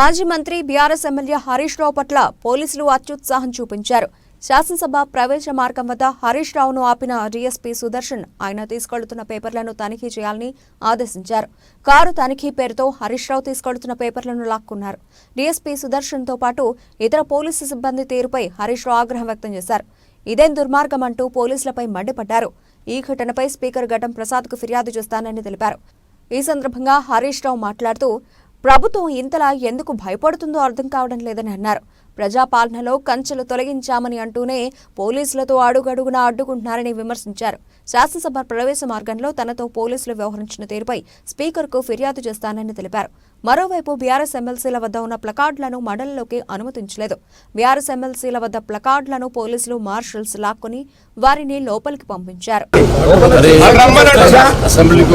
మాజీ మంత్రి BRS MLA Harish Rao పట్ల పోలీసులు అత్యుత్సాహం చూపించారు. శాసనసభ ప్రవేశ మార్గం వద్ద హరీష్ రావును ఆపిన డీఎస్పీ సుదర్శన్ ఆయన తీసుకెళ్తున్న పేపర్లను తనిఖీ చేయాలని ఆదేశించారు. కారు తనిఖీ పేరుతో హరీష్ రావు తీసుకెళ్తున్న పేపర్లను లాక్కున్నారు. డీఎస్పీ సుదర్శన్తో పాటు ఇతర పోలీసు సిబ్బంది తీరుపై హరీష్ రావు ఆగ్రహం వ్యక్తం చేశారు. ఇదేం దుర్మార్గం అంటూ పోలీసులపై మండిపడ్డారు. ఈ ఘటనపై స్పీకర్ ఘటం ప్రసాద్కు ఫిర్యాదు చేస్తానని తెలిపారు. ఈ సందర్భంగా హరీష్ రావు మాట్లాడుతూ ప్రభుత్వం ఇంతలా ఎందుకు భయపడుతుందో అర్థం కావడం లేదని అన్నారు. ప్రజాపాలనలో కంచెలు తొలగించామని అంటూనే పోలీసులతో అడుగడుగునా అడ్డుకుంటున్నారని విమర్శించారు. శాసనసభ ప్రవేశ మార్గంలో తనతో పోలీసులు వ్యవహరించిన తీరుపై స్పీకర్కు ఫిర్యాదు చేస్తానని తెలిపారు. మరోవైపు బీఆర్ఎస్ ఎమ్మెల్సీల వద్ద ఉన్న ప్లకార్డులను మండలిలోకి అనుమతించలేదు. బీఆర్ఎస్ ఎమ్మెల్సీల వద్ద ప్లకార్డులను పోలీసులు మార్షల్స్ లాక్కొని వారిని లోపలికి పంపించారు. అసెంబ్లీకి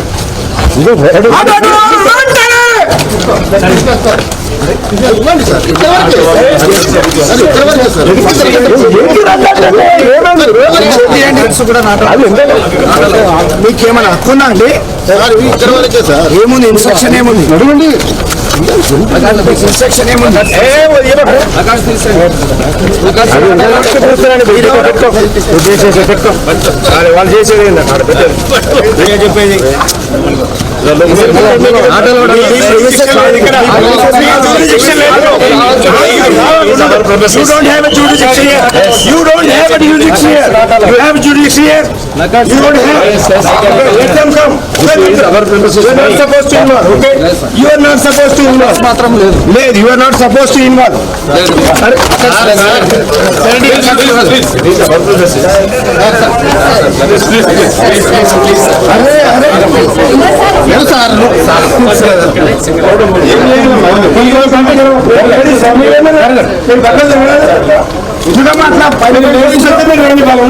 మీకేమైనా హక్కుందా అండి ఏముంది ఇన్స్ట్రక్షన్ ఏముంది అడగండి ఇన్స్ట్రక్షన్ ఏముంది వాళ్ళు చేసేది చెప్పేది You don't have a jurisdiction here. You don't have a jurisdiction here. You have a jurisdiction here. You don't have. Let them come. You are not supposed to involve, okay? You are not supposed to involve. మాత్రం లేదు. లేదు, you are not supposed to involve. అరే, అరే. లేదు sir. చూడమ్మా అట్లా పది నిమిషాలు మీరు రండి, వాళ్ళు